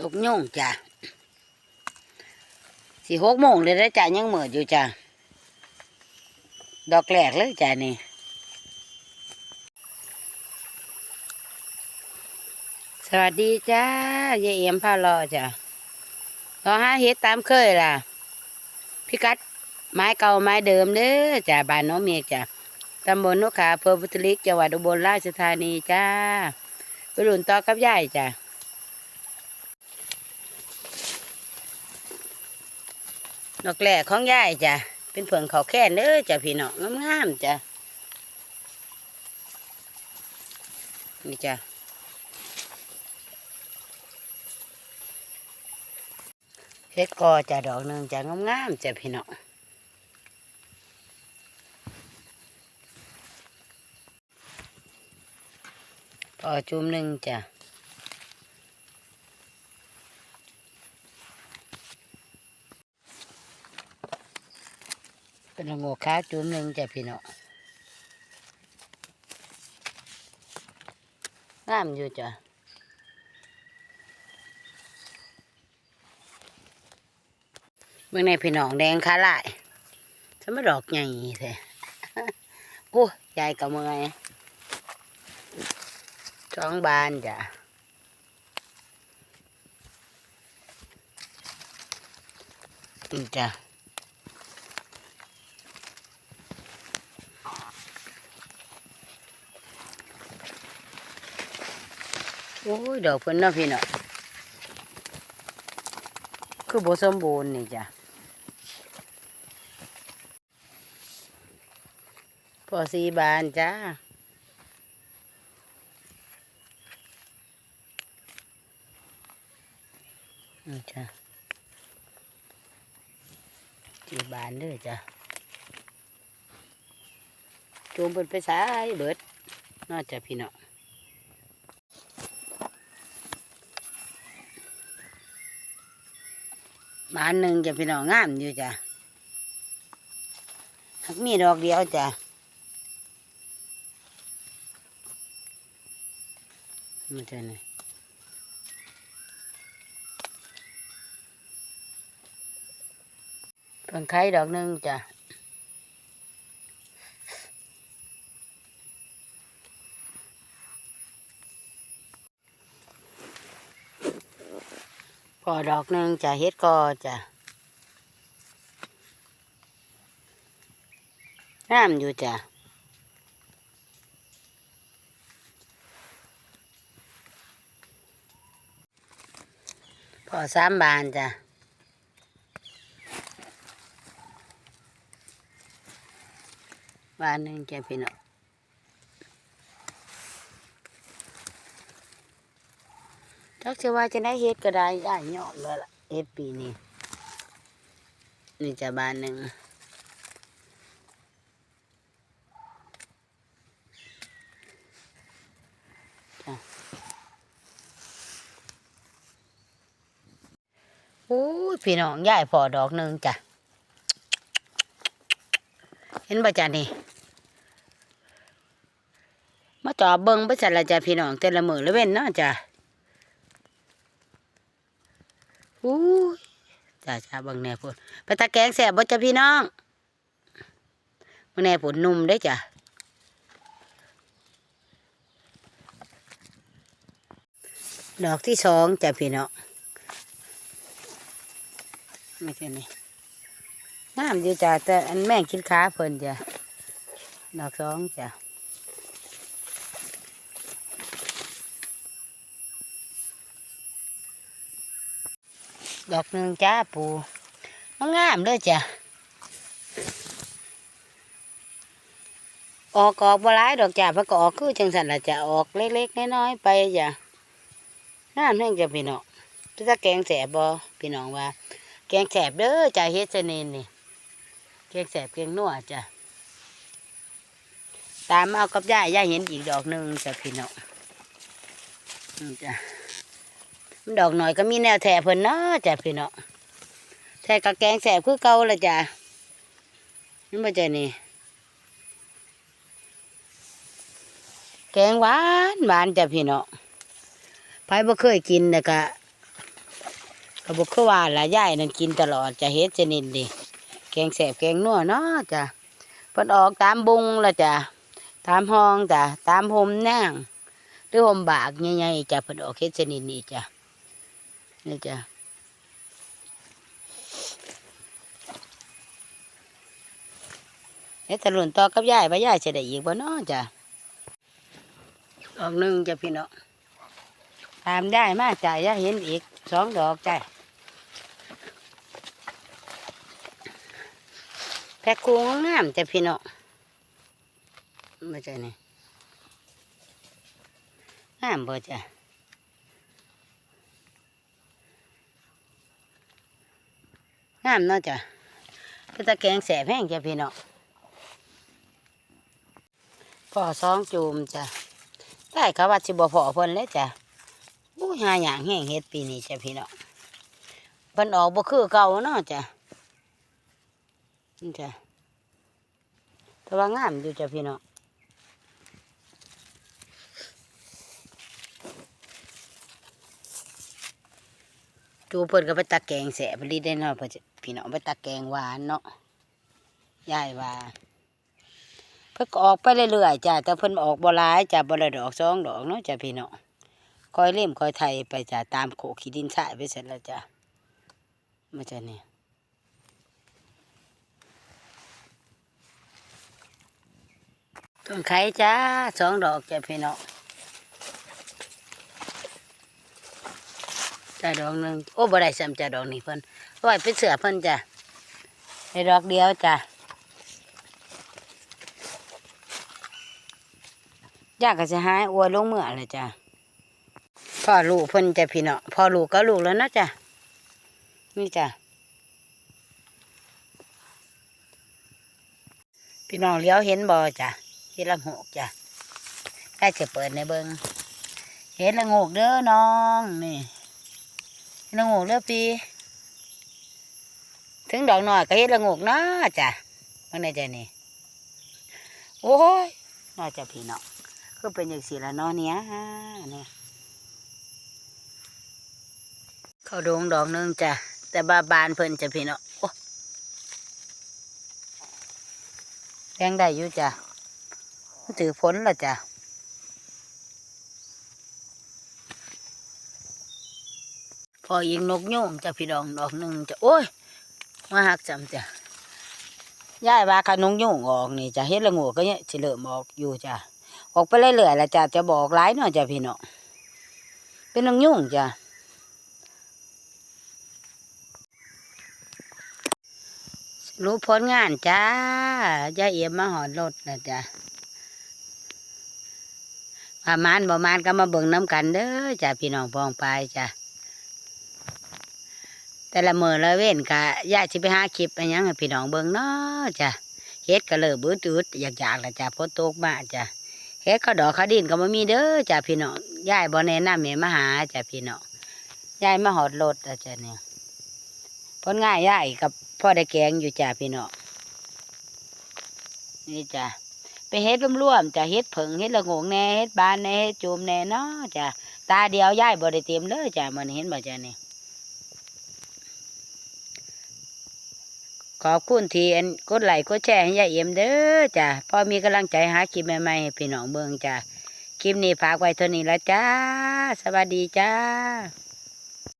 ดกยุ่งจ้ะสี่หกโมงเลยนะจ้ะยังเหมืออยู่จ้ะดอกแรกเลยจ้ะนี่สวัสดีจ้ายายเอี่ยมพารอจ้ะรอห้าเฮ็ดตามเคยล่ะพิกัดไม้เก่าไม้เดิมเด้อจ้ะบ้านน้องเมียจ้ะตำบลนกขาอำเภอพุทธลิกจังหวัดอุบลราชธานีจ้าไปหลุนต่อกับยายจ้ะ ดอกแหล่ของยายจ้ะ เป็นเผืองเขาแค่นเด้อจ้ะพี่น้องงามๆจ้ะ นี่จ้ะ เฮ็ดกอจ้ะดอกหนึ่งจ้ะงามๆจ้ะพี่น้องพอจุ่มหนึ่งจ้ะ เป็นละโงกค้าจุ่มหนึ่งจ้ะพี่น้องงามอยู่จ้ะเมื่อในพี่น้องแดงขาลายฉันไม่ดอกใหญ่แท้โอ้ยายกับเมื่อยท้องบานจ้ะจ้ะ โอ้ยดอกเพิ่นนาะพี่เนาะคือบสมบูรณ์นี่จ้ะพอสีบานจ้านี่จ้ะสีบานด้อจ้ะจูมเพิ่นไปสายเบิดน่าจะพี่เนาะ บานหนึ่งจะพี่น้องงามอยู่จ้ะหักมีดอกเดียวจ้ะมาเจอนี่เพิ่งไข่ดอกหนึ่งจ้ะ พอดอกหนึ่งจะเฮ็ดกอจ้ะงามอยู่จ้ะพอสามบานจ้ะบานหนึ่งจ้ะพี่น้อง จักจะว่าจะได้เฮ็ดก็ได้ได้ยอมแล้วล่ะเฮ็ดปีนี้นี่จะบานหนึ่งโอ้ยพี่น้องยายพอดอกหนึ่งจ้ะ เห็นบ่จ้ะนี่ มาต่อเบิ้งไปสันละจ้ะพี่น้องแต่ละมือละเว้นเนาะจ้ะ อู้ยจ้าจ้าบิ้งแน่พุ่นไปตะแกงแสบบ่จ้ะพี่น้องบิ้งแน่พุ่นนุ่มได้จ้ะดอกที่สองจ้ะพี่น้องไม่ใช่นี่งามอยู่จ้ะแต่อันแม่งกินขาเพิ่นจ้ะดอกสองจ้ะ ดอกหนึ่งจ้าปูมันงามเลยจ้ะ ออกออกบ่ร้ายดอกจ้ะเพระก็ออกคือจังสันละจ้ะออกเล็กๆน้อยๆไปจ้ะงามแห้งจะพี่น้องถ้าแกงแสบบ่พี่น้องว่า แกงแสบเด้อจ้าเฮ็ดเสนนนี่แกงแสบแกงนัวจ้ะตามเอากับย่าย่าเห็นอีกดอกหนึ่งจ้ะพี่น้องจ้ะ มันดอกหน่อยก็มีแนวแถเพิ่นเนาะจ้ะพี่เน้องแถกับแกงแสบคือเก่าละจ้ะนี่มาจ้ะนี่ แกงหวานหวานจ้ะพี่เน้องไผบ่เคยกินนะกะก็บอกคือว่าละยายนั่นกินตลอดจะเฮ็ดชนิดดิแกงแสบแกงนัวเนาะจ้ะเพิ่นออกตามบุงละจ้ะตามห้องจ้ะตามหมนงหรือหมบากใหญ่ๆจ้ะเพิ่นออกเฮ็ดชนิดนี้จ้ะ นี่จ้ะเฮ็ดตะลุนต่อกับยายบ่ยายจะได้อีกบ่เนาะจ้ะดอกหนึ่งจ้ะพี่น้องตามได้มาจ่ายยเห็นอีกสองดอกจ่ายแพ็คคูงามแต่พี่น้องมาจ่ายนี่งามบ่จ้ะ งามเนาะจ้ะคือตะแกงแสบแห้งจ้ะพี่น้องพอสองจูมจ้ะได้เขาว่าสิบ่พอเพิ่นเลยจ้ะอู้หาอย่างแห้งเฮ็ดปีนี้จ้ะพี่น้องเพิ่นออกบ่คือเก่าเนาะจ้ะนี่จ้ะแต่ว่างามอยู่จ้ะพี่น้องจูเพิ่นก็ไปตักแกงแสบรีได้เนาะเพิ่นจะ พี่น้องไปตักแกงหวานเนาะยายว่า เพิ่นออกไปเรื่อยๆจ้ะแต่เพิ่นออกบ่หลายจ้ะบ่ละดอกสองดอกเนาะจ้ะพี่น้องคอยเล่มคอยไทยไปจ้ะตามโขขี้ดินสายไปเสร็จแล้วจ้ะมาจ้ะเนี่ยต้นไข่จ้าสองดอกจ้ะพี่น้อง จ้าดอกหนึ่งโอ้บ่ได้ซ้ำจะดอกนี้เพิ่นเอาไว้เป็นเสือเพิ่นจ้ะในดอกเดียวจ้ะยากก็จะหายอวยลงเมื่อเลยจ้ะพ่อลูกเพิ่นจะพี่เนาะพ่อลูกก็ลูกแล้วนะจ้ะนี่จ้ะพี่น้องเลี้ยวเห็นบ่จ้ะเห็นละโงกจ้ะได้จะเปิดในเบิงเห็นละโงกเด้อน้องนี่ ละโงกเด้อพี่ถึงดอกหน้อยก็เห็นละโงกนะจ้ะมันได้จ้ะนี่โอ้ยน่าจะพี่น้องก็เป็นอย่างสีละนาะเนี่ยเนี่ยเขาโดงดอกหนึงจ้ะแต่บาบานเพิ่นจะพี่เนาะโอ้แรงได้อยู่จ้ะถือฝนละจ้ะ อยิงนกโยงจะพี่ดองดอกหนึ่งจะโอ้ยมาหักจำจ้ะย่ายว่าขนกโยงออกนี่จะเฮ็ดละงูก็เนี่ยสิเริ่มออกอยู่จ้ะออกไปเรื่อยๆละจ้ะจะบอกหลายเนาะจ้ะพี่เนาะเป็นนกโยงจ้ะรู้ผลงานจ้าย่าเอี่ยมมาหอดรถนะจ้ะประมาณประมาณก็มาเบิ่งน้ำกันเด้อจ้ะพี่น้องปองไปจ้ะ แต่ละมือละเว้นกะยายสิไปหาคลิปอะไรยังให้พี่น้องเบิ่งเนาะจ้ะเฮ็ดก็เลยบื้อตืดอยากอยากละจ้ะพอตกมาจ้ะเฮ็ดเขาดอกเขาดินก็มามีเด้อจ้ะพี่น้องยายบ่แนะนำให้มาหาจ้ะพี่น้องยายมาหอดรถนะจ้ะเนี่ยผลงานยายกับพ่อได้แกงอยู่จ้าพี่น้องนี่จ้ะไปเฮ็ดร่วมๆจ้ะเฮ็ดผงเฮ็ดละงงแหน่เฮ็ดบานแหน่เฮ็ดจูมแหน่เนาะจ้ะตาเดียวย่ายบ่ได้เต็มเลยจ้ะมันเห็นบ่จ้ะนี่ ขอบคุณทีอันกดไลค์กดแชร์ให้ยายเอ็มเด้อจ้ะพอมีกำลังใจหาคลิปใหม่ๆให้พี่น้องเบิ่งจ้ะคลิปนี้ฝากไว้เท่านี้ละจ้า สวัสดีจ้า